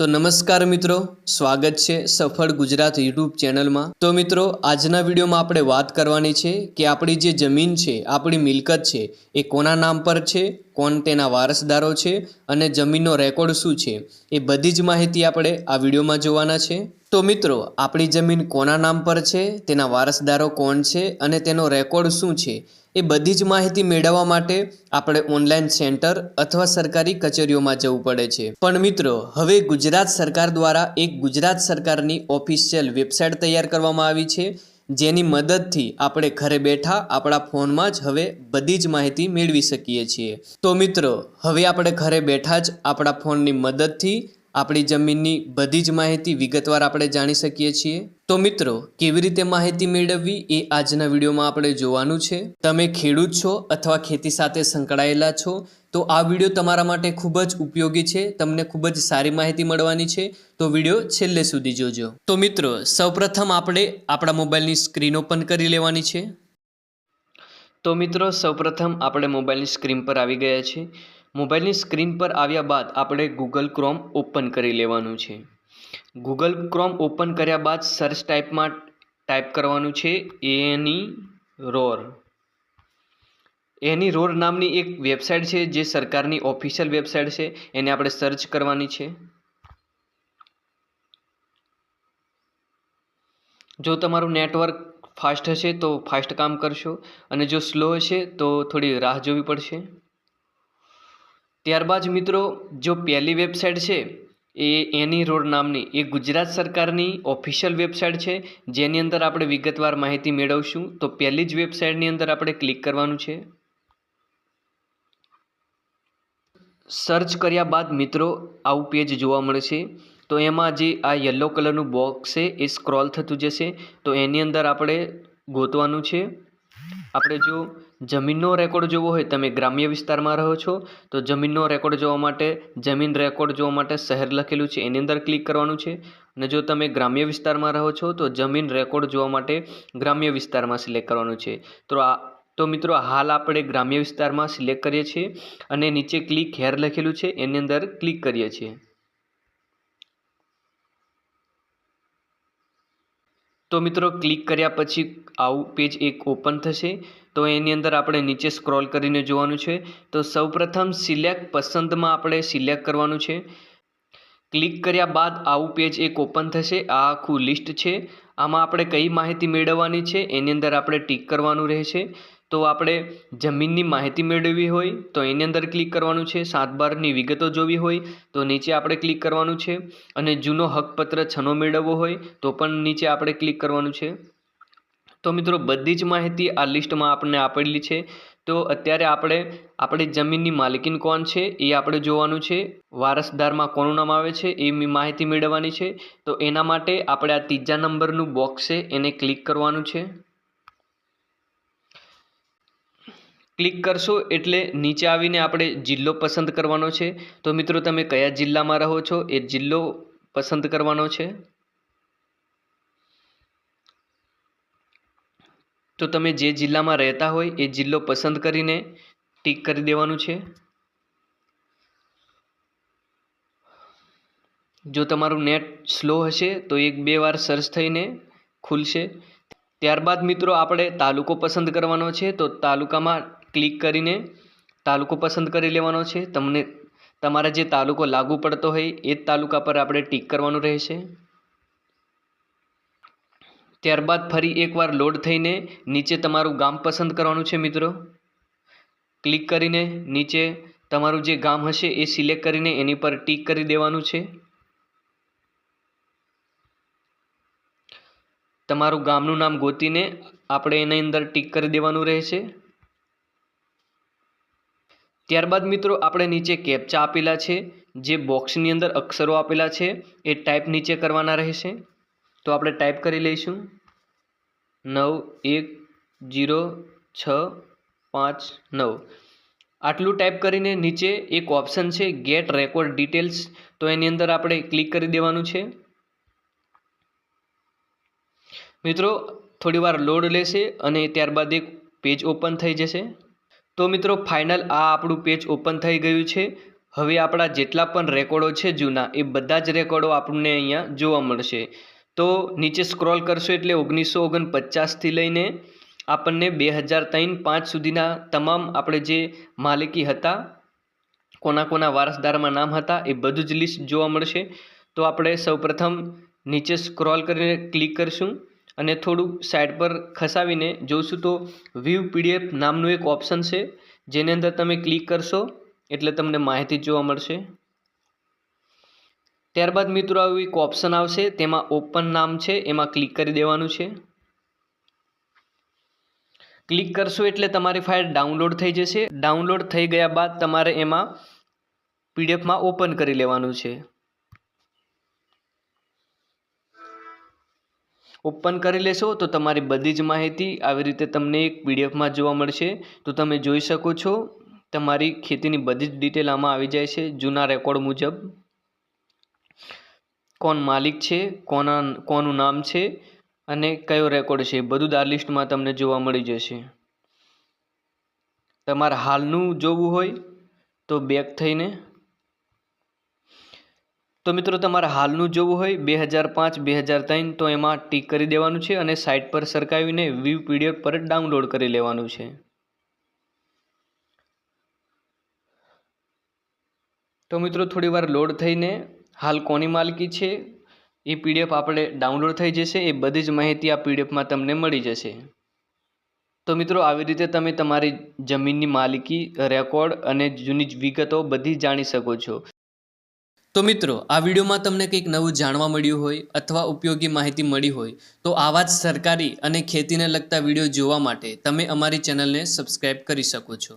તો નમસ્કાર મિત્રો, સ્વાગત છે સફળ ગુજરાત યુટ્યુબ ચેનલમાં. તો મિત્રો, આજના વિડીયોમાં આપણે વાત કરવાની છે કે આપણી જે જમીન છે, આપણી મિલકત છે, એ કોના નામ પર છે, કોણ તેના વારસદારો છે અને જમીનનો રેકોર્ડ શું છે, એ બધી જ માહિતી આપણે આ વિડીયોમાં જોવાના છે. તો મિત્રો, આપણી જમીન કોના નામ પર છે, તેના વારસદારો કોણ છે અને તેનો રેકોર્ડ શું છે એ બધી જ માહિતી મેળવવા માટે આપણે ઓનલાઈન સેન્ટર અથવા સરકારી કચેરીઓમાં જવું પડે છે. પણ મિત્રો, હવે ગુજરાત સરકાર દ્વારા એક ગુજરાત સરકારની ઓફિશિયલ વેબસાઇટ તૈયાર કરવામાં આવી છે, જેની મદદથી આપણે ઘરે બેઠા આપણા ફોનમાં જ હવે બધી જ માહિતી મેળવી શકીએ છીએ. તો મિત્રો, હવે આપણે ઘરે બેઠા જ આપણા ફોનની મદદથી આપણી જમીનની બધી જ માહિતી વિગતવાર આપણે જાણી શકીએ છીએ. તો મિત્રો, કેવી રીતે માહિતી મેળવવી એ આજના વિડીયોમાં આપણે જોવાનું છે. તમે ખેડૂત છો અથવા ખેતી સાથે સંકળાયેલા છો, તો આ વીડિયો તમારા માટે ખૂબ જ ઉપયોગી છે. તમને ખૂબ જ સારી માહિતી મળવાની છે. તો વીડિયો છેલ્લે સુધી જોજો. તો મિત્રો, સૌપ્રથમ આપણે આપણા મોબાઈલની સ્ક્રીન ઓપન કરી લેવાની છે. તો મિત્રો, સૌપ્રથમ આપણે મોબાઈલની સ્ક્રીન પર આવી ગયા છે મોબાઈલની સ્ક્રીન પર આવ્યા બાદ આપણે ગૂગલ ક્રોમ ઓપન કરી લેવાનું છે. ગૂગલ ક્રોમ ઓપન કર્યા બાદ સર્ચ ટાઈપમાં ટાઈપ કરવાનું છે એની રોર. એની રોર નામની એક વેબસાઇટ છે જે સરકારની ઓફિશિયલ વેબસાઇટ છે. એને આપણે સર્ચ કરવાની છે. જો તમારું નેટવર્ક ફાસ્ટ હશે તો ફાસ્ટ કામ કરશો અને જો સ્લો હશે તો થોડી રાહ જોવી પડશે. ત્યારબાદ મિત્રો, જો પહેલી વેબસાઇટ છે, એ એની રોડ નામની, એ ગુજરાત સરકારની ઓફિશિયલ વેબસાઇટ છે, જેની અંદર આપણે વિગતવાર માહિતી મેળવશું, તો પહેલી જ વેબસાઇટની અંદર આપણે ક્લિક કરવાનું છે. સર્ચ કર્યા બાદ મિત્રો, આવું પેજ જોવા મળશે. તો એમાં જે આ યલો કલરનું બોક્સ છે, એ સ્ક્રોલ થતું જશે. તો એની અંદર આપણે ગોતવાનું છે. આપણે જો જમીનનો રેકોર્ડ જોવો હોય, તમે ગ્રામ્ય વિસ્તારમાં રહો છો, તો જમીનનો રેકોર્ડ જોવા માટે, જમીન રેકોર્ડ જોવા માટે શહેર લખેલું છે, એની અંદર ક્લિક કરવાનું છે. અને જો તમે ગ્રામ્ય વિસ્તારમાં રહો છો, તો જમીન રેકોર્ડ જોવા માટે ગ્રામ્ય વિસ્તારમાં સિલેક્ટ કરવાનું છે. તો આ, તો મિત્રો હાલ આપણે ગ્રામ્ય વિસ્તારમાં સિલેક્ટ કરીએ છીએ અને નીચે ક્લિક હેર લખેલું છે, એની અંદર ક્લિક કરીએ છીએ. તો મિત્રો ક્લિક કર્યા પછી આવું પેજ એક ઓપન થશે. તો એની અંદર આપણે નીચે સ્ક્રોલ કરીને જોવાનું છે. તો સૌપ્રથમ સિલેક્ટ પસંદમાં આપણે સિલેક્ટ કરવાનું છે. ક્લિક કર્યા બાદ આવું પેજ એક ઓપન થશે. આ આખું લિસ્ટ છે. આમાં આપણે કઈ માહિતી મેળવવાની છે? એની અંદર આપણે ટીક કરવાનું રહેશે. તો આપણે જમીનની માહિતી મેળવવી હોય તો એની અંદર ક્લિક કરવાનું છે. સાત બારની વિગતો જોવી હોય તો નીચે આપણે ક્લિક કરવાનું છે. અને જૂનો હકપત્ર છનો મેળવવો હોય તો પણ નીચે આપણે ક્લિક કરવાનું છે. તો મિત્રો બધી જ માહિતી આ લિસ્ટમાં આપણને આપેલી છે. તો અત્યારે આપણે, આપણી જમીનની માલિકીન કોણ છે એ આપણે જોવાનું છે. વારસદારમાં કોનું નામ આવે છે એ માહિતી મેળવવાની છે. તો એના માટે આપણે આ ત્રીજા નંબરનું બોક્સ છે એને ક્લિક કરવાનું છે. ક્લિક કરશો એટલે નીચે આવીને આપણે જિલ્લો પસંદ કરવાનો છે. તો મિત્રો, તમે કયા જિલ્લામાં રહો છો? એ જિલ્લો પસંદ કરવાનો છે. તો તમે જે જિલ્લામાં રહેતા હોય એ જિલ્લો પસંદ કરીને ટીક કરી દેવાનું છે. જો તમારું નેટ સ્લો હશે તો એક બે વાર સર્ચ થઈને ખુલશે. ત્યારબાદ મિત્રો, આપણે તાલુકો પસંદ કરવાનો છે. તો તાલુકામાં ક્લિક કરીને તાલુકો પસંદ કરી લેવાનો છે. તમને તમારા જે તાલુકો લાગુ પડતો હોય એ જ તાલુકા પર આપણે ટીક કરવાનું રહેશે. ત્યારબાદ ફરી એકવાર લોડ થઈને નીચે તમારું ગામ પસંદ કરવાનું છે મિત્રો. ક્લિક કરીને નીચે તમારું જે ગામ હશે એ સિલેક્ટ કરીને એની પર ટીક કરી દેવાનું છે. તમારું ગામનું નામ ગોતીને આપણે એની અંદર ટીક કરી દેવાનું રહેશે. ત્યારબાદ મિત્રો આપણે નીચે કેપ્ચા આપેલા છે, જે બોક્સની અંદર અક્ષરો આપેલા છે, એ ટાઈપ નીચે કરવાના રહેશે. તો આપણે ટાઈપ કરી લઈશું. નવ, એક, જીરો, છ, પાંચ, નવ. આટલું ટાઈપ કરીને નીચે એક ઓપ્શન છે, ગેટ રેકોર્ડ ડિટેલ્સ. તો એની અંદર આપણે ક્લિક કરી દેવાનું છે. મિત્રો, થોડીવાર લોડ લેશે અને ત્યારબાદ એક પેજ ઓપન થઈ જશે. તો મિત્રો ફાઇનલ આ આપણું પેજ ઓપન થઈ ગયું છે. હવે આપણા જેટલા પણ રેકોર્ડો છે જૂના, એ બધા જ રેકોર્ડો આપણને અહીંયા જોવા મળશે. તો નીચે સ્ક્રોલ કરશો એટલે ઓગણીસો ઓગણપચાસથી લઈને આપણને બે હજાર ત્રણ પાંચ સુધીના તમામ આપણે જે માલિકી હતા, કોના કોના વારસદારમાં નામ હતા, એ બધું જ લિસ્ટ જોવા મળશે. તો આપણે સૌપ્રથમ નીચે સ્ક્રોલ કરીને ક્લિક કરશું. અને થોડુંક સાઈડ પર ખસાવીને જોઈશું તો વ્યૂ પીડીએફ નામનું એક ઓપ્શન છે, જેની અંદર તમે ક્લિક કરશો એટલે તમને માહિતી જોવા મળશે. ત્યારબાદ મિત્રો આવું એક ઓપ્શન આવશે, તેમાં ઓપન નામ છે, એમાં ક્લિક કરી દેવાનું છે. ક્લિક કરશો એટલે તમારી ફાઇલ ડાઉનલોડ થઈ જશે. ડાઉનલોડ થઈ ગયા બાદ તમારે એમાં પીડીએફમાં ઓપન કરી લેવાનું છે. ઓપન કરી લેશો તો તમારી બધી જ માહિતી આવી રીતે તમને એક પીડીએફમાં જોવા મળશે. તો તમે જોઈ શકો છો, તમારી ખેતીની બધી જ ડિટેલ આમાં આવી જાય છે, જૂના રેકોર્ડ મુજબ. કોણ માલિક છે, કોના, કોનું નામ છે અને કયો રેકોર્ડ છે બધું જ આ લિસ્ટમાં તમને જોવા મળી જશે. તમારે હાલનું જોવું હોય તો બેક થઈને તો મિત્રો તમારે હાલનું જોવું હોય બે હજાર પાંચ, બે હજાર ત્રણ, તો એમાં ટીક કરી દેવાનું છે અને સાઇટ પર સરકાવીને વ્યૂ પીડીએફ પર ડાઉનલોડ કરી લેવાનું છે. તો મિત્રો થોડી વાર લોડ થઈને હાલ કોની માલકી છે? એ પીડીએફ આપણે ડાઉનલોડ થઈ જશે, એ બધી જ માહિતી આ પીડીએફમાં તમને મળી જશે. તો મિત્રો આવી રીતે તમે તમારી જમીનની માલિકી, રેકોર્ડ અને જૂની વિગતો બધી જાણી શકો છો. તો મિત્રો, આ વિડીયોમાં તમને કંઈક નવું જાણવા મળ્યું હોય અથવા ઉપયોગી માહિતી મળી હોય, તો આવા જ સરકારી અને ખેતીને લગતા વીડિયો જોવા માટે તમે અમારી ચેનલને સબસ્ક્રાઈબ કરી શકો છો.